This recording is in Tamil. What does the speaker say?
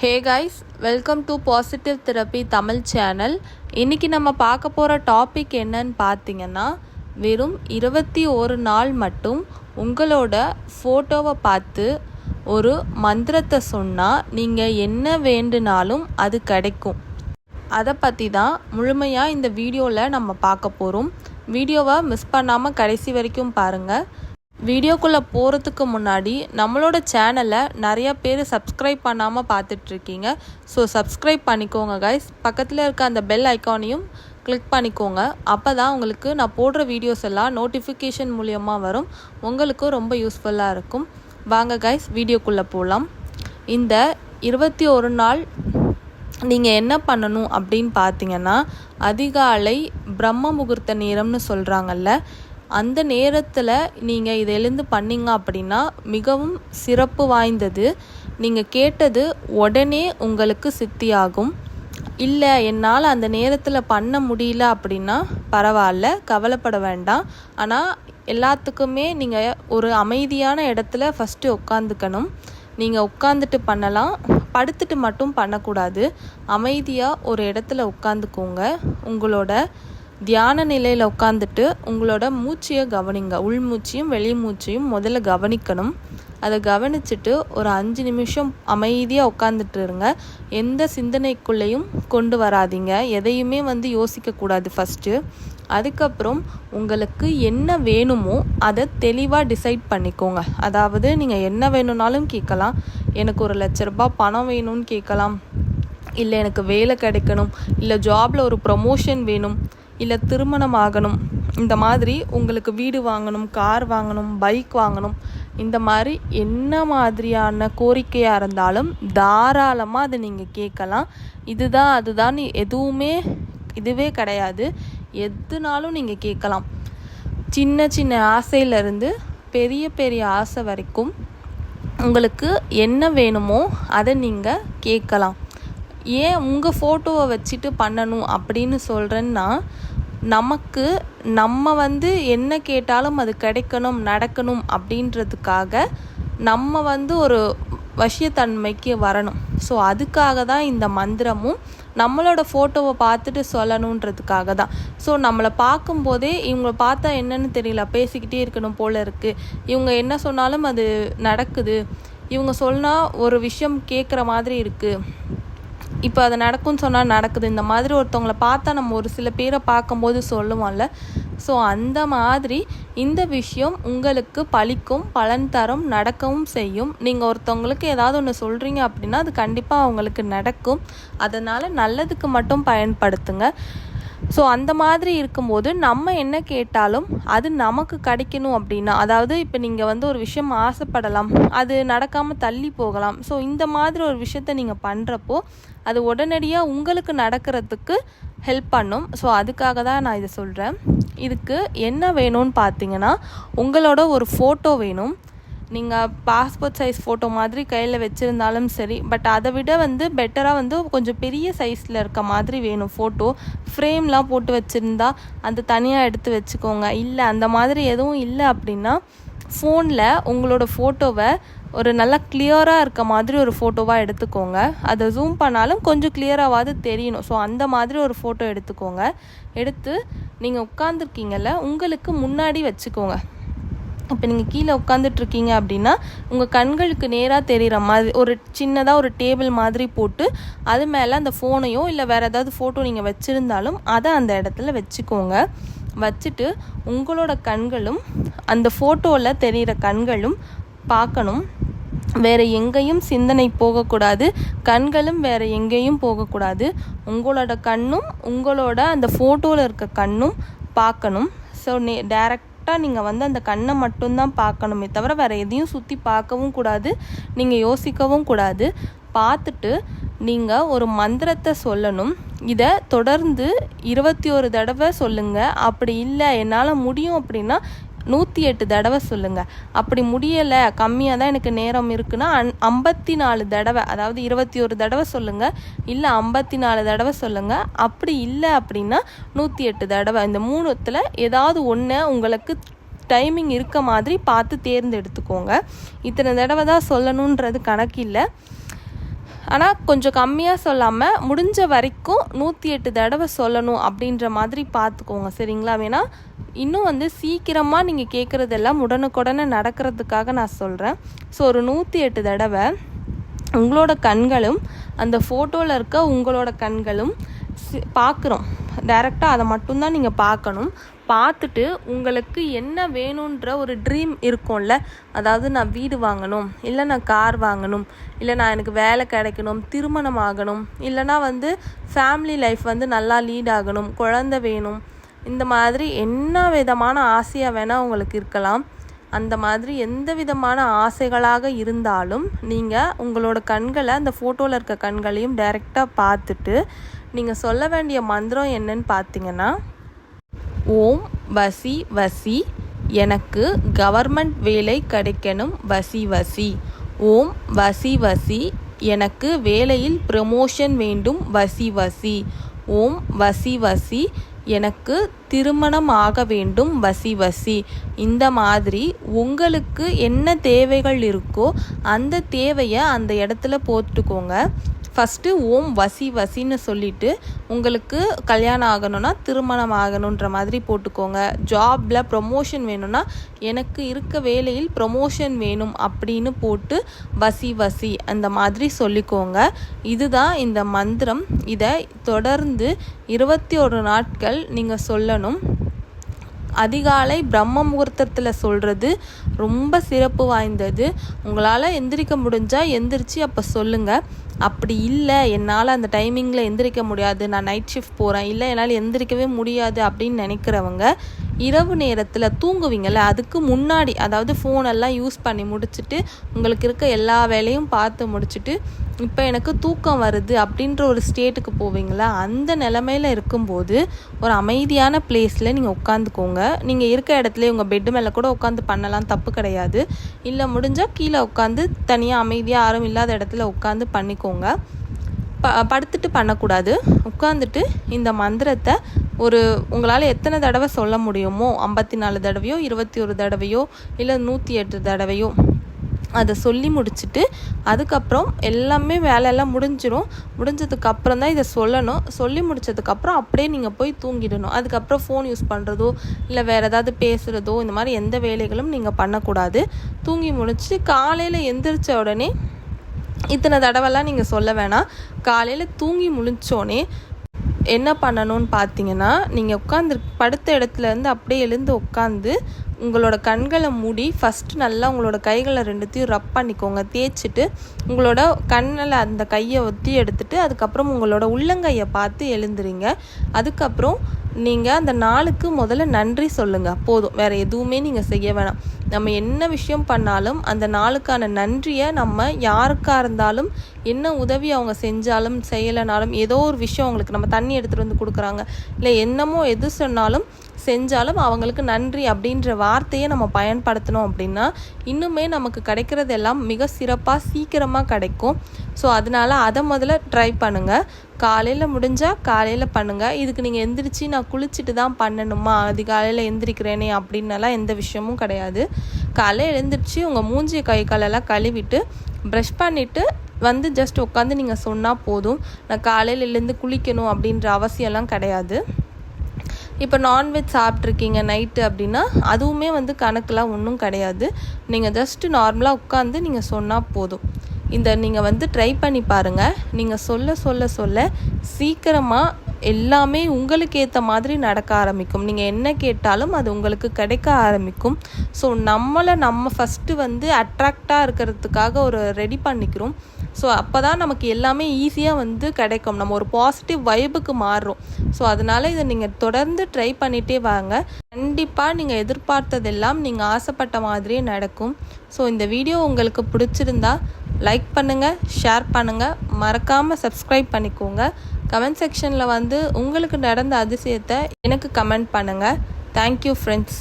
Hey guys welcome to positive therapy Tamil channel இன்றைக்கி நம்ம பார்க்க போகிற டாபிக் என்னன்னு பார்த்தீங்கன்னா வெறும் இருபத்தி ஒரு நாள் மட்டும் உங்களோட ஃபோட்டோவை பார்த்து ஒரு மந்திரத்தை சொன்னால் நீங்கள் என்ன வேண்டுனாலும் அது கிடைக்கும். அதை பற்றி தான் முழுமையாக இந்த வீடியோவில் நம்ம பார்க்க போகிறோம் வீடியோவை மிஸ் பண்ணாமல் கடைசி வரைக்கும் பாருங்கள் வீடியோக்குள்ளே போகிறதுக்கு முன்னாடி நம்மளோட சேனலை நிறைய பேர் சப்ஸ்கிரைப் பண்ணாமல் பார்த்துட்ருக்கீங்க. ஸோ சப்ஸ்கிரைப் பண்ணிக்கோங்க கைஸ் பக்கத்தில் இருக்க அந்த பெல் ஐக்கானையும் கிளிக் பண்ணிக்கோங்க. அப்போ தான் உங்களுக்கு நான் போடுற வீடியோஸ் எல்லாம் நோட்டிஃபிகேஷன் மூலியமாக வரும். உங்களுக்கும் ரொம்ப யூஸ்ஃபுல்லாக இருக்கும். வாங்க கைஸ் வீடியோக்குள்ளே போகலாம் இந்த இருபத்தி ஒரு நாள் நீங்கள் என்ன பண்ணணும் அப்படின்னு பார்த்தீங்கன்னா அதிகாலை பிரம்ம முகூர்த்த நேரம்னு சொல்கிறாங்கல்ல அந்த நேரத்தில் நீங்கள் இதை எழுந்து பண்ணீங்க அப்படின்னா மிகவும் சிறப்பு வாய்ந்தது. நீங்கள் கேட்டது உடனே உங்களுக்கு சித்தியாகும். இல்லை என்னால் அந்த நேரத்தில் பண்ண முடியல அப்படின்னா பரவாயில்ல கவலைப்பட வேண்டாம். ஆனால் எல்லாத்துக்குமே நீங்கள் ஒரு அமைதியான இடத்துல ஃபஸ்ட்டு உட்காந்துக்கணும் நீங்கள் உட்காந்துட்டு பண்ணலாம். படுத்துட்டு மட்டும் பண்ணக்கூடாது. அமைதியாக ஒரு இடத்துல உட்காந்துக்கோங்க உங்களோட தியான நிலையில் உட்காந்துட்டு உங்களோட மூச்சையை கவனிங்க. உள் மூச்சையும் வெளி மூச்சையும் முதல்ல கவனிக்கணும். அதை கவனிச்சுட்டு ஒரு அஞ்சு நிமிஷம் அமைதியாக உட்காந்துட்டு இருங்க எந்த சிந்தனைக்குள்ளேயும் கொண்டு வராதிங்க. எதையுமே வந்து யோசிக்கக்கூடாது ஃபஸ்ட்டு அதுக்கப்புறம் உங்களுக்கு என்ன வேணுமோ அதை தெளிவாக டிசைட் பண்ணிக்கோங்க. அதாவது நீங்கள் என்ன வேணும்னாலும் கேட்கலாம். எனக்கு ஒரு லட்ச ரூபாய் பணம் வேணும்னு கேட்கலாம். இல்லை எனக்கு வேலை கிடைக்கணும். இல்லை ஜாபில் ஒரு ப்ரொமோஷன் வேணும். இல்லை திருமணம் ஆகணும் இந்த மாதிரி உங்களுக்கு வீடு வாங்கணும் கார் வாங்கணும் பைக் வாங்கணும் இந்த மாதிரி என்ன மாதிரியான கோரிக்கையாக இருந்தாலும் தாராளமாக அதை நீங்கள் கேட்கலாம். இதுதான் அதுதான் எதுவுமே இதுவே கிடையாது. எதுனாலும் நீங்கள் கேட்கலாம். சின்ன சின்ன ஆசையிலேருந்து பெரிய பெரிய ஆசை வரைக்கும் உங்களுக்கு என்ன வேணுமோ அதை நீங்கள் கேட்கலாம். ஏன் உங்கள் ஃபோட்டோவை வச்சுட்டு பண்ணணும் அப்படின்னு சொல்கிறேன்னா நமக்கு நம்ம வந்து என்ன கேட்டாலும் அது கிடைக்கணும் நடக்கணும் அப்படின்றதுக்காக நம்ம வந்து ஒரு வசியத்தன்மைக்கு வரணும். ஸோ அதுக்காக தான் இந்த மந்திரமும் நம்மளோட ஃபோட்டோவை பார்த்துட்டு சொல்லணுன்றதுக்காக தான். ஸோ நம்மளை பார்க்கும்போதே இவங்களை பார்த்தா என்னன்னு தெரியல பேசிக்கிட்டே இருக்கணும் போல் இருக்குது இவங்க என்ன சொன்னாலும் அது நடக்குது. இவங்க சொன்னால் ஒரு விஷயம் கேட்குற மாதிரி இருக்குது இப்போ அது நடக்கும்னு சொன்னால் நடக்குது. இந்த மாதிரி ஒருத்தவங்கள பார்த்தா நம்ம ஒரு சில பேரை பார்க்கும்போது சொல்லுவோம்ல. ஸோ அந்த மாதிரி இந்த விஷயம் உங்களுக்கு பழிக்கும் பலன் தரும் நடக்கவும் செய்யும். நீங்கள் ஒருத்தவங்களுக்கு ஏதாவது ஒன்று சொல்கிறீங்க அப்படின்னா அது கண்டிப்பாக அவங்களுக்கு நடக்கும். அதனால் நல்லதுக்கு மட்டும் பயன்படுத்துங்க. ஸோ அந்த மாதிரி இருக்கும்போது நம்ம என்ன கேட்டாலும் அது நமக்கு கிடைக்கணும் அப்படின்னா அதாவது இப்போ நீங்கள் வந்து ஒரு விஷயம் ஆசைப்படலாம் அது நடக்காமல் தள்ளி போகலாம். ஸோ இந்த மாதிரி ஒரு விஷயத்த நீங்கள் பண்ணுறப்போ அது உடனடியாக உங்களுக்கு நடக்கிறதுக்கு ஹெல்ப் பண்ணும். ஸோ அதுக்காக தான் நான் இதை சொல்கிறேன் இதுக்கு என்ன வேணும்னு பார்த்தீங்கன்னா உங்களோட ஒரு ஃபோட்டோ வேணும். நீங்கள் பாஸ்போர்ட் சைஸ் ஃபோட்டோ மாதிரி கையில் வச்சுருந்தாலும் சரி பட் அதை விட வந்து பெட்டராக வந்து கொஞ்சம் பெரிய சைஸில் இருக்க மாதிரி வேணும் ஃபோட்டோ ஃப்ரேம்லாம் போட்டு வச்சுருந்தா அந்த தனியாக எடுத்து வச்சுக்கோங்க. இல்லை அந்த மாதிரி எதுவும் இல்லை அப்படின்னா ஃபோனில் உங்களோட ஃபோட்டோவை ஒரு நல்லா கிளியராக இருக்க மாதிரி ஒரு ஃபோட்டோவாக எடுத்துக்கோங்க. அதை ஜூம் பண்ணாலும் கொஞ்சம் கிளியராகவாது தெரியணும். ஸோ அந்த மாதிரி ஒரு ஃபோட்டோ எடுத்துக்கோங்க. எடுத்து நீங்கள் உட்காந்துருக்கீங்கல்ல உங்களுக்கு முன்னாடி வச்சுக்கோங்க. இப்போ நீங்கள் கீழே உட்காந்துட்ருக்கீங்க அப்படின்னா உங்கள் கண்களுக்கு நேராக தெரிகிற மாதிரி ஒரு சின்னதாக ஒரு டேபிள் மாதிரி போட்டு அது மேலே அந்த ஃபோனையோ இல்லை வேறு ஏதாவது ஃபோட்டோ நீங்கள் வச்சுருந்தாலும் அதை அந்த இடத்துல வச்சுக்கோங்க. வச்சுட்டு உங்களோட கண்களும் அந்த ஃபோட்டோவில் தெரிகிற கண்களும் பார்க்கணும் வேறு எங்கேயும் சிந்தனை போகக்கூடாது. கண்களும் வேறு எங்கேயும் போகக்கூடாது. உங்களோட கண்ணும் உங்களோட அந்த ஃபோட்டோவில் இருக்க கண்ணும் பார்க்கணும் ஸோ நே டேரக்ட் கரெக்டாக நீங்கள் வந்து அந்த கண்ணை மட்டும்தான் பார்க்கணுமே தவிர வேறு எதையும் சுற்றி பார்க்கவும் கூடாது. நீங்கள் யோசிக்கவும் கூடாது. பார்த்துட்டு நீங்கள் ஒரு மந்திரத்தை சொல்லணும். இதை தொடர்ந்து இருபத்தி ஒரு தடவை சொல்லுங்கள் அப்படி இல்லை என்னால் முடியும் அப்படின்னா நூற்றி எட்டு தடவை சொல்லுங்கள் அப்படி முடியலை கம்மியாக தான் எனக்கு நேரம் இருக்குன்னா அன் ஐம்பத்தி நாலு தடவை அதாவது இருபத்தி ஒரு தடவை சொல்லுங்கள் இல்லை ஐம்பத்தி நாலு தடவை சொல்லுங்கள் அப்படி இல்லை அப்படின்னா நூற்றி எட்டு தடவை. இந்த மூணுத்தில் ஏதாவது ஒன்று உங்களுக்கு டைமிங் இருக்க மாதிரி பார்த்து தேர்ந்தெடுத்துக்கோங்க. இத்தனை தடவை தான் சொல்லணுன்றது கணக்கு இல்லை. ஆனால் கொஞ்சம் கம்மியாக சொல்லாமல் முடிஞ்ச வரைக்கும் நூற்றி எட்டு தடவை சொல்லணும் அப்படின்ற மாதிரி பார்த்துக்கோங்க. சரிங்களா வேணா? இன்னும் வந்து சீக்கிரமாக நீங்கள் கேட்குறதெல்லாம் உடனுக்குடனே நடக்கிறதுக்காக நான் சொல்கிறேன் ஸோ ஒரு நூற்றி எட்டு தடவை உங்களோட கண்களும் அந்த ஃபோட்டோவில் இருக்க உங்களோட கண்களும் பார்க்குறோம் டைரெக்டாக அதை மட்டும்தான் நீங்கள் பார்க்கணும் பார்த்துட்டு உங்களுக்கு என்ன வேணுன்ற ஒரு ட்ரீம் இருக்கும்ல அதாவது நான் வீடு வாங்கணும் இல்லை நான் கார் வாங்கணும் இல்லை நான் எனக்கு வேலை கிடைக்கணும் திருமணம் ஆகணும் இல்லைனா வந்து ஃபேமிலி லைஃப் வந்து நல்லா லீட் ஆகணும் குழந்த வேணும் இந்த மாதிரி என்ன விதமான ஆசையாக வேணால் உங்களுக்கு இருக்கலாம். அந்த மாதிரி எந்த விதமான ஆசைகளாக இருந்தாலும் நீங்கள் உங்களோட கண்களை அந்த ஃபோட்டோவில் இருக்க கண்களையும் டைரெக்டாக பார்த்துட்டு நீங்கள் சொல்ல வேண்டிய மந்திரம் என்னன்னு பார்த்தீங்கன்னா ஓம் வசி வசி எனக்கு கவர்மெண்ட் வேலை கிடைக்கணும் வசி வசி. ஓம் வசி வசி எனக்கு வேலையில் ப்ரமோஷன் வேண்டும் வசி வசி. ஓம் வசி வசி எனக்கு திருமணம் ஆக வேண்டும் வசி வசி. இந்த மாதிரி உங்களுக்கு என்ன தேவைகள் இருக்கோ அந்த தேவையை அந்த இடத்துல போட்டுக்கோங்க. ஃபஸ்ட்டு ஓம் வசி வசின்னு சொல்லிவிட்டு உங்களுக்கு கல்யாணம் ஆகணும்னா திருமணம் ஆகணுன்ற மாதிரி போட்டுக்கோங்க. ஜாபில் ப்ரொமோஷன் வேணும்னா எனக்கு இருக்க வேலையில் ப்ரொமோஷன் வேணும் அப்படின்னு போட்டு வசி வசி அந்த மாதிரி சொல்லிக்கோங்க. இதுதான் இந்த மந்திரம். இதை தொடர்ந்து இருபத்தி ஒரு நாட்கள் நீங்கள் சொல்லணும். அதிகாலை பிரம்ம முகூர்த்தத்தில் சொல்கிறது ரொம்ப சிறப்பு வாய்ந்தது. உங்களால் எந்திரிக்க முடிஞ்சால் எந்திரிச்சு அப்போ சொல்லுங்கள் அப்படி இல்லை என்னால் அந்த டைமிங்கில் எந்திரிக்க முடியாது. நான் நைட் ஷிஃப்ட் போகிறேன் இல்லை என்னால் எந்திரிக்கவே முடியாது அப்படின்னு நினைக்கிறவங்க இரவு நேரத்தில் தூங்குவீங்கள்ல அதுக்கு முன்னாடி அதாவது ஃபோனெல்லாம் யூஸ் பண்ணி முடிச்சுட்டு உங்களுக்கு இருக்க எல்லா வேலையும் பார்த்து முடிச்சுட்டு இப்போ எனக்கு தூக்கம் வருது அப்படின்ற ஒரு ஸ்டேட்டுக்கு போவீங்களா? அந்த நிலமையில இருக்கும்போது ஒரு அமைதியான பிளேஸில் நீங்கள் உட்காந்துக்கோங்க நீங்கள் இருக்க இடத்துல உங்கள் பெட்டு மேலே கூட உட்காந்து பண்ணலாம் தப்பு கிடையாது. இல்லை முடிஞ்சால் கீழே உட்காந்து தனியாக அமைதியாக யாரும் இல்லாத இடத்துல உட்காந்து பண்ணிக்கோங்க. ப படுத்துட்டு பண்ணக்கூடாது. உட்காந்துட்டு இந்த மந்திரத்தை ஒரு உங்களால் எத்தனை தடவை சொல்ல முடியுமோ ஐம்பத்தி நாலு தடவையோ இருபத்தி ஒரு தடவையோ இல்லை நூற்றி எட்டு தடவையோ அதை சொல்லி முடிச்சுட்டு அதுக்கப்புறம் எல்லாமே வேலையெல்லாம் முடிஞ்சிடும் முடிஞ்சதுக்கப்புறம் தான் இதை சொல்லணும். சொல்லி முடிச்சதுக்கப்புறம் அப்படியே நீங்கள் போய் தூங்கிடணும். அதுக்கப்புறம் ஃபோன் யூஸ் பண்ணுறதோ இல்லை வேறு ஏதாவது பேசுகிறதோ இந்த மாதிரி எந்த வேலைகளும் நீங்கள் பண்ணக்கூடாது. தூங்கி முடிச்சு காலையில் எந்திரிச்ச உடனே இத்தனை தடவைலாம் நீங்கள் சொல்ல வேணாம். காலையில் தூங்கி முடிச்சோடனே என்ன பண்ணணும்னு பார்த்தீங்கன்னா நீங்கள் உட்காந்து படுத்த இடத்துலேருந்து அப்படியே எழுந்து உட்காந்து உங்களோட கண்களை மூடி ஃபஸ்ட்டு நல்லா உங்களோட கைகளை ரெண்டுத்தையும் ரப் பண்ணிக்கோங்க. தேய்ச்சிட்டு உங்களோட கண்ணில் அந்த கையை ஒத்தி எடுத்துட்டு அதுக்கப்புறம் உங்களோட உள்ளங்கையை பார்த்து எழுந்துறீங்க அதுக்கப்புறம் நீங்கள் அந்த நாளுக்கு முதல்ல நன்றி சொல்லுங்கள் போதும். வேறு எதுவுமே நீங்கள் செய்ய வேணாம். நம்ம என்ன விஷயம் பண்ணாலும் அந்த நாளுக்கான நன்றியை நம்ம யாருக்காக இருந்தாலும் என்ன உதவி அவங்க செஞ்சாலும் செய்யலைனாலும் ஏதோ ஒரு விஷயம் அவங்களுக்கு நம்ம தண்ணி எடுத்துகிட்டு வந்து கொடுக்குறாங்க. இல்லை என்னமோ எது சொன்னாலும் செஞ்சாலும் அவங்களுக்கு நன்றி அப்படின்ற வார்த்தையை நம்ம பயன்படுத்தினோம் அப்படின்னா இன்னுமே நமக்கு கிடைக்கிறது எல்லாம் மிக சிறப்பாக சீக்கிரமாக கிடைக்கும். ஸோ அதனால் அதை முதல்ல ட்ரை பண்ணுங்கள் காலையில் முடிஞ்சால் காலையில் பண்ணுங்கள் இதுக்கு நீங்கள் எந்திரிச்சு நான் குளிச்சுட்டு தான் பண்ணணுமா? அதிகாலையில் எந்திரிக்கிறேனே அப்படின்னலாம் எந்த விஷயமும் கிடையாது. காலையில் எழுந்திரிச்சு உங்கள் மூஞ்சி கை காலெல்லாம் கழுவிட்டு ப்ரஷ் பண்ணிவிட்டு வந்து ஜஸ்ட் உட்காந்து நீங்கள் சொன்னால் போதும். நான் காலையில் எழுந்து குளிக்கணும் அப்படின்ற அவசியம்லாம் கிடையாது. இப்போ நான்வெஜ் சாப்பிட்ருக்கீங்க நைட்டு அப்படின்னா அதுவுமே வந்து கணக்கெலாம் ஒன்றும் கிடையாது. நீங்கள் ஜஸ்ட்டு நார்மலாக உட்காந்து நீங்கள் சொன்னால் போதும். இந்த நீங்கள் வந்து ட்ரை பண்ணி பாருங்கள் நீங்கள் சொல்ல சொல்ல சொல்ல சீக்கிரமாக எல்லாமே உங்களுக்கு ஏற்ற மாதிரி நடக்க ஆரம்பிக்கும். நீங்கள் என்ன கேட்டாலும் அது உங்களுக்கு கிடைக்க ஆரம்பிக்கும். ஸோ நம்மளை நம்ம ஃபஸ்ட்டு வந்து அட்ராக்டாக இருக்கிறதுக்காக ஒரு ரெடி பண்ணிக்கிறோம். ஸோ அப்போ தான் நமக்கு எல்லாமே ஈஸியாக வந்து கிடைக்கும். நம்ம ஒரு பாசிட்டிவ் வைபுக்கு மாறுறோம். ஸோ அதனால் இதை நீங்கள் தொடர்ந்து ட்ரை பண்ணிகிட்டே வாங்க. கண்டிப்பாக நீங்கள் எதிர்பார்த்ததெல்லாம் நீங்கள் ஆசைப்பட்ட மாதிரியே நடக்கும். ஸோ இந்த வீடியோ உங்களுக்கு பிடிச்சிருந்தா லைக் பண்ணுங்கள் ஷேர் பண்ணுங்கள் மறக்காமல் சப்ஸ்கிரைப் பண்ணிக்கோங்க. கமெண்ட் செக்ஷனில் வந்து உங்களுக்கு நடந்த அதிசயத்தை எனக்கு கமெண்ட் பண்ணுங்கள் தேங்க்யூ ஃப்ரெண்ட்ஸ்